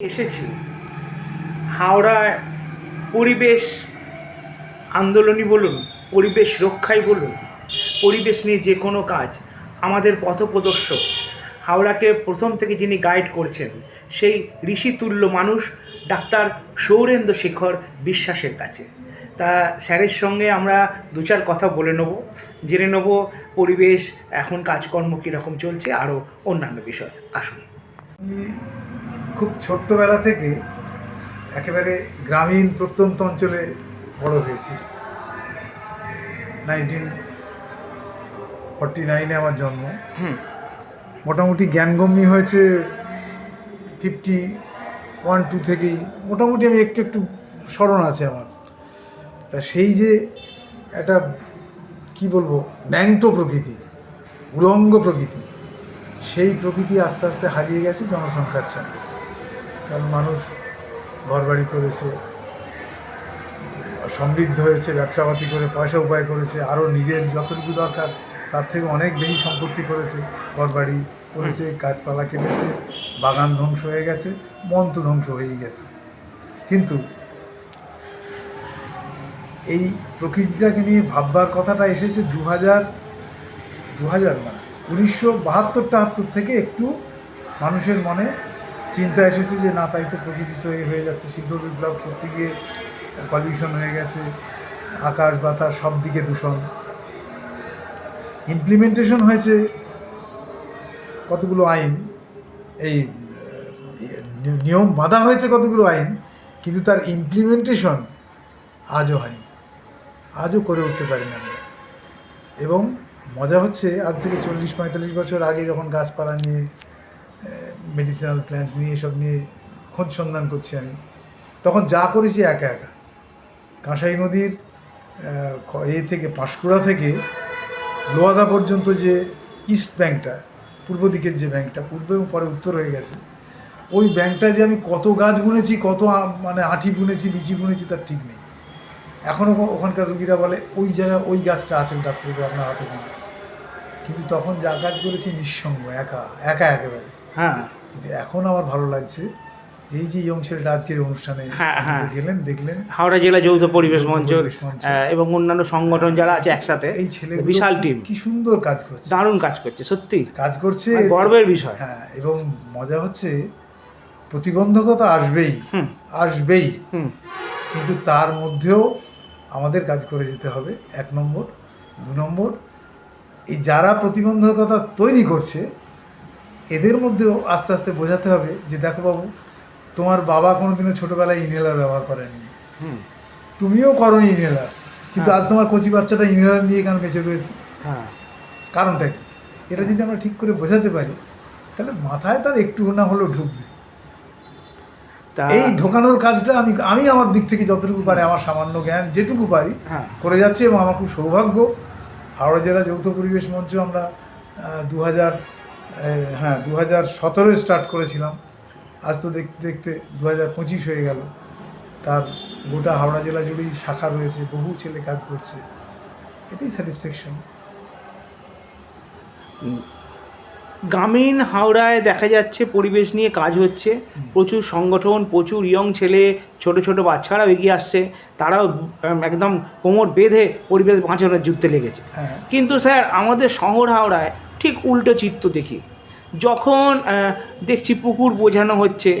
এসেছি। হাওড়ায় পরিবেশ আন্দোলনই বলুন, পরিবেশ রক্ষাই বলুন, পরিবেশ নিয়ে যে কোনো কাজ আমাদের পথপ্রদর্শক, হাওড়াকে প্রথম থেকে যিনি গাইড করছেন, সেই ঋষিতুল্য মানুষ, ডাক্তার সৌরেন্দ্র শেখর বিশ্বাসের কাছে। তা স্যারের সঙ্গে আমরা দু চার কথা বলে নেব, জেনে নেব পরিবেশ, এখন কাজকর্ম কীরকম চলছে, আরও অন্যান্য বিষয়। আসুন। খুব ছোট্টবেলা থেকে একেবারে গ্রামীণ প্রত্যন্ত অঞ্চলে বড় হয়েছি। নাইনটিন ফর্টি নাইনে আমার জন্ম। মোটামুটি জ্ঞানগম্যি হয়েছে ফিফটি ওয়ান টু থেকেই। মোটামুটি আমি একটু একটু স্মরণ আছে আমার। তা সেই যে একটা কি বলব ন্যাংটো প্রকৃতি উলঙ্গ প্রকৃতি সেই প্রকৃতি আস্তে আস্তে হারিয়ে গেছে জনসংখ্যার চাপে কারণ মানুষ ঘরবাড়ি করেছে, সমৃদ্ধ হয়েছে, ব্যবসাপাতি করে পয়সা উপায় করেছে, আরও নিজের যতটুকু দরকার তার থেকে অনেক বেশি সম্পত্তি করেছে, ঘরবাড়ি করেছে, গাছপালা কেটেছে, বাগান ধ্বংস হয়ে গেছে মন তো ধ্বংস হয়েই গেছে। কিন্তু এই প্রকৃতিটাকে নিয়ে ভাববার কথাটা এসেছে দু হাজার দু হাজার না উনিশশো বাহাত্তর টাহাত্তর থেকে একটু মানুষের মনে চিন্তা এসেছে যে না, তাই তো প্রকৃতি তো এ হয়ে যাচ্ছে। শিল্প বিপ্লব করতে গিয়ে পলিউশন হয়ে গেছে, আকাশ, বাতাস, সব দিকে দূষণ। ইমপ্লিমেন্টেশন হয়েছে কতগুলো আইন, এই নিয়ম বাঁধা হয়েছে কতগুলো আইন, কিন্তু তার ইমপ্লিমেন্টেশন আজও হয়নি। আজও করে উঠতে পারিনি আমরা। এবং মজা হচ্ছে, আজ থেকে চল্লিশ পঁয়তাল্লিশ বছর আগে যখন গাছপালা নিয়ে মেডিসিনাল প্ল্যান্টস নিয়ে, এসব নিয়ে খোঁজ সন্ধান করছি আমি। তখন যা করেছি একা একা। কাঁসাই নদীর এ থেকে পাঁশকুড়া থেকে লোয়াদা পর্যন্ত যে ইস্ট ব্যাংকটা, পূর্ব দিকের যে ব্যাংকটা, পূর্ব এবং পরে উত্তর হয়ে গেছে, ওই ব্যাংকটা যে আমি কত গাছ বুনেছি, কত মানে আঁটি বুনেছি, বিচি বুনেছি, তার ঠিক নেই। এখনও ওখানকার রুগীরা বলে, ওই জায়গায় ওই গাছটা আছেন ডাক্তারবাবু আপনার হাতে কিন্তু তখন যা কাজ করেছি, নিঃসঙ্গ, একা একা একেবারে। হ্যাঁ। কিন্তু এখন আমার ভালো লাগছে। এই যে ইয়ং ছেলেটা আজকের অনুষ্ঠানে হ্যাঁ, হ্যাঁ। গেলেন দেখলেন। হাওড়া জেলা যৌথ পরিবেশ মঞ্চ। এবং অন্যান্য সংগঠন যারা আছে একসাথে এই ছেলে বিশাল টিম কি সুন্দর কাজ করছে। দারুণ কাজ করছে সত্যি। কাজ করছে মানে গর্বের বিষয়। হ্যাঁ এবং মজা হচ্ছে প্রতিবন্ধকতা আসবেই আসবেই। কিন্তু তার মধ্যেও আমাদের কাজ করে যেতে হবে এক নম্বর। দু নম্বর এই যারা প্রতিবন্ধকতা তৈরি করছে এদের মধ্যেও আস্তে আস্তে বোঝাতে হবে যে দেখো বাবু তোমার বাবা কোনোদিনও ছোটোবেলায় ইনহেলার ব্যবহার করেননি। তুমিও করো ইনহেলার কিন্তু হ্যাঁ। আজ তোমার কচি বাচ্চাটা ইনহেলার নিয়ে কেন বেঁচে রয়েছে? হ্যাঁ। কারণটা কি? এটা যদি আমরা ঠিক করে বোঝাতে পারি তাহলে মাথায় তার একটু না হলেও ঢুকবে। এই ঢোকানোর কাজটা আমি আমি আমার দিক থেকে যতটুকু পারি আমার সামান্য জ্ঞান যেটুকু পারি হ্যাঁ। করে যাচ্ছি এবং আমার খুব সৌভাগ্য। হাওড়া জেলা যৌথ পরিবেশ মঞ্চ আমরা দু হাজার হ্যাঁ দু হাজার সতেরোয় স্টার্ট করেছিলাম। আজ তো দেখতে দেখতে দু হাজার পঁচিশ হয়ে গেল। তার গোটা হাওড়া জেলা জুড়েই শাখা রয়েছে বহু ছেলে কাজ করছে। এটাই স্যাটিসফ্যাকশন গ্রামীণ হাওড়ায় দেখা যাচ্ছে পরিবেশ নিয়ে কাজ হচ্ছে। প্রচুর সংগঠন প্রচুর ইয়ং ছেলে ছোট ছোট বাচ্চারাও এগিয়ে আসছে। তারাও একদম কোমর বেঁধে পরিবেশ বাঁচানোর যুদ্ধে লেগেছে। হ্যাঁ। কিন্তু স্যার আমাদের শহর হাওড়ায় ঠিক উল্টো চিত্র দেখি। যখন দেখছি পুকুর বোঝানো হচ্ছে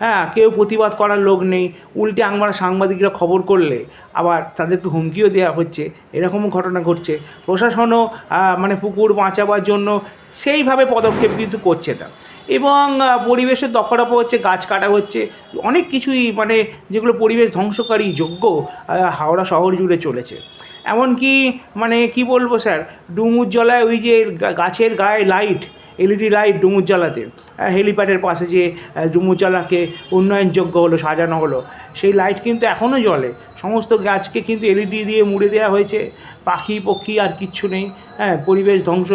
হ্যাঁ কেউ প্রতিবাদ করার লোক নেই। উল্টে আমরা সাংবাদিকরা খবর করলে, আবার তাদেরকে হুমকিও দেওয়া হচ্ছে। এরকমও ঘটনা ঘটছে। প্রশাসনও মানে পুকুর বাঁচাবার জন্য সেইভাবে পদক্ষেপ কিন্তু করছে না। এবং পরিবেশের দখরাপ হচ্ছে, গাছ কাটা হচ্ছে। অনেক কিছুই মানে যেগুলো পরিবেশ ধ্বংসকারী যোগ্য হাওড়া শহর জুড়ে চলেছে। এমনকি মানে কি বলব স্যার, ডুমুর জলায় ওই যে গাছের গায়ে লাইট এলইডি লাইট ডুমুর জ্বালাতে। হেলিপ্যাডের পাশে যে জ্বালাকে উন্নয়নযোগ্য হলো, সাজানো হলো, সেই লাইট কিন্তু এখনও জ্বলে। সমস্ত গাছকে কিন্তু এলইডি দিয়ে মুড়ে দেওয়া হয়েছে। পাখি, পক্ষী আর কিচ্ছু নেই। হ্যাঁ পরিবেশ ধ্বংস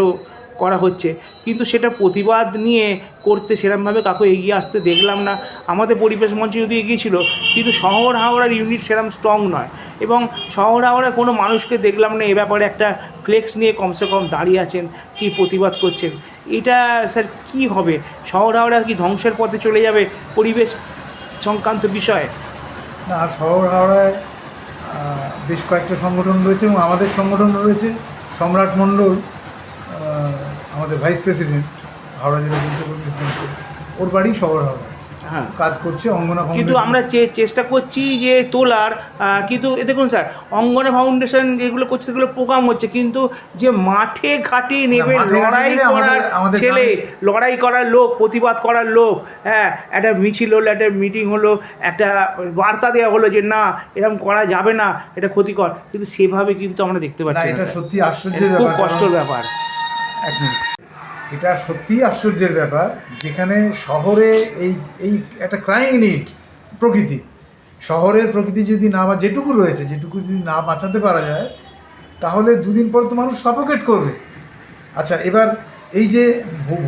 করা হচ্ছে। কিন্তু সেটা প্রতিবাদ নিয়ে করতে সেরমভাবে কাউকে এগিয়ে আসতে দেখলাম না। আমাদের পরিবেশ মঞ্চ যদি এগিয়েছিল কিন্তু শহর হাওড়ার ইউনিট সেরম স্ট্রং নয়। এবং শহর হাওড়ার কোনো মানুষকে দেখলাম না। এ ব্যাপারে একটা ফ্লেক্স নিয়ে কমসে কম দাঁড়িয়ে আছেন, কি প্রতিবাদ করছেন। এটা স্যার কি হবে? শহর হাওড়া কি ধ্বংসের পথে চলে যাবে পরিবেশ সংক্রান্ত বিষয়ে? না, শহর হাওড়ায় বেশ কয়েকটা সংগঠন রয়েছে এবং আমাদের সংগঠন রয়েছে। সম্রাট মণ্ডল আমাদের ভাইস প্রেসিডেন্ট, হাওড়া জেলা ওর বাড়ি শহর হাওড়া। কাজ করছে অঙ্গনা কিন্তু আমরা চে- চেষ্টা করছি যে তোলার কিন্তু এ দেখুন স্যার অঙ্গনে ফাউন্ডেশন যেগুলো করছে সেগুলো প্রোগ্রাম হচ্ছে কিন্তু যে মাঠে ঘাটে নেবে লড়াই করার ছেলে লড়াই করার লোক প্রতিবাদ করার লোক হ্যাঁ একটা মিছিল হলো একটা মিটিং হলো একটা বার্তা দেওয়া হলো যে না এরকম করা যাবে না এটা ক্ষতিকর। কিন্তু সেভাবে কিন্তু আমরা দেখতে পাচ্ছি এটা সত্যি এটা আশ্চর্যের খুব কষ্টের ব্যাপার। এক মিনিট। এটা সত্যিই আশ্চর্যের ব্যাপার যেখানে শহরে এই এই একটা ক্রাইম নিড প্রকৃতি। শহরের প্রকৃতি যদি না বা যেটুকু রয়েছে যেটুকু যদি না বাঁচাতে পারা যায় তাহলে দুদিন পর তো মানুষ সাপোকেট করবে। আচ্ছা এবার এই যে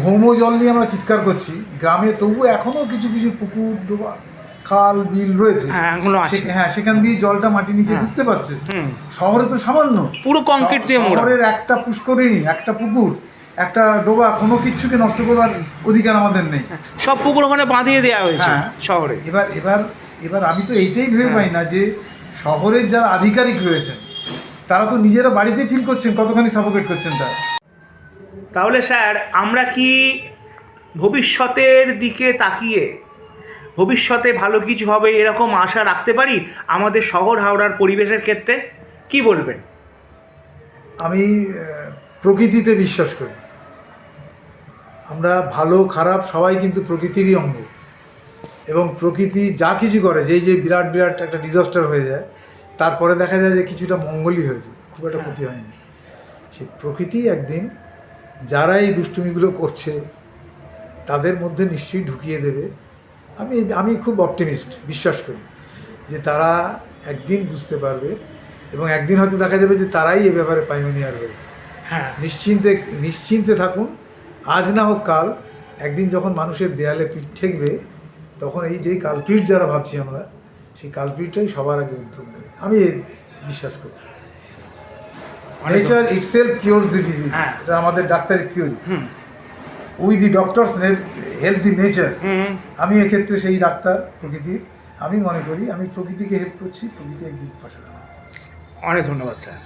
ভৌম জল নিয়ে আমরা চিৎকার করছি গ্রামে তবু এখনও কিছু কিছু পুকুর ডোবা খাল বিল রয়েছে। হ্যাঁ হ্যাঁ সেখান দিয়ে জলটা মাটির নিচে হ্যাঁ। ঢুকতে পারছে। শহরে তো সামান্য। পুরো কংক্রিট দিয়ে শহরের একটা পুষ্করিণী একটা পুকুর একটা ডোবা কোনো কিছুকে নষ্ট করবার অধিকার আমাদের নেই। সব পুকুর ওখানে বাঁধিয়ে দেওয়া হয়েছে হ্যাঁ। শহরে। এবার এবার এবার আমি তো এইটাই ভেবে হ্যাঁ। পাই না যে শহরের যারা আধিকারিক রয়েছেন তারা তো নিজেরা বাড়িতে ফিল করছেন কতখানি সাপোর্ট করছেন তারা। তাহলে স্যার আমরা কি ভবিষ্যতের দিকে তাকিয়ে ভবিষ্যতে ভালো কিছু হবে এরকম আশা রাখতে পারি আমাদের শহর হাওড়ার পরিবেশের ক্ষেত্রে? কি বলবেন? আমি প্রকৃতিতে বিশ্বাস করি। আমরা ভালো খারাপ সবাই কিন্তু প্রকৃতিরই অঙ্গ। এবং প্রকৃতি যা কিছু করে যেই যে বিরাট বিরাট একটা ডিজাস্টার হয়ে যায় তারপরে দেখা যায় যে কিছুটা মঙ্গলই হয়েছে খুব একটা ক্ষতি হয়নি। সে প্রকৃতি একদিন যারা এই দুষ্টুমিগুলো করছে তাদের মধ্যে নিশ্চয়ই ঢুকিয়ে দেবে। আমি আমি খুব অপটিমিস্ট বিশ্বাস করি যে তারা একদিন বুঝতে পারবে এবং একদিন হয়তো দেখা যাবে যে তারাই এ ব্যাপারে পাইওনিয়ার হয়েছে। হ্যাঁ। নিশ্চিন্তে নিশ্চিন্তে থাকুন আজ না হোক কাল একদিন যখন মানুষের দেয়ালে পিঠ ঠেকবে তখন এই যেই কালপিট যারা ভাবছি আমরা সেই কালপিটটাই সবার আগে উদ্যোগ নেবে। আমি বিশ্বাস করি। Nature itself cure the disease হ্যাঁ। এটা আমাদের ডাক্তারের theory hmm. We the doctors help the nature আমি এক্ষেত্রে সেই ডাক্তার প্রকৃতির। আমি মনে করি আমি প্রকৃতিকে হেল্প করছি প্রকৃতি একদিন পাশে অনেক ধন্যবাদ স্যার।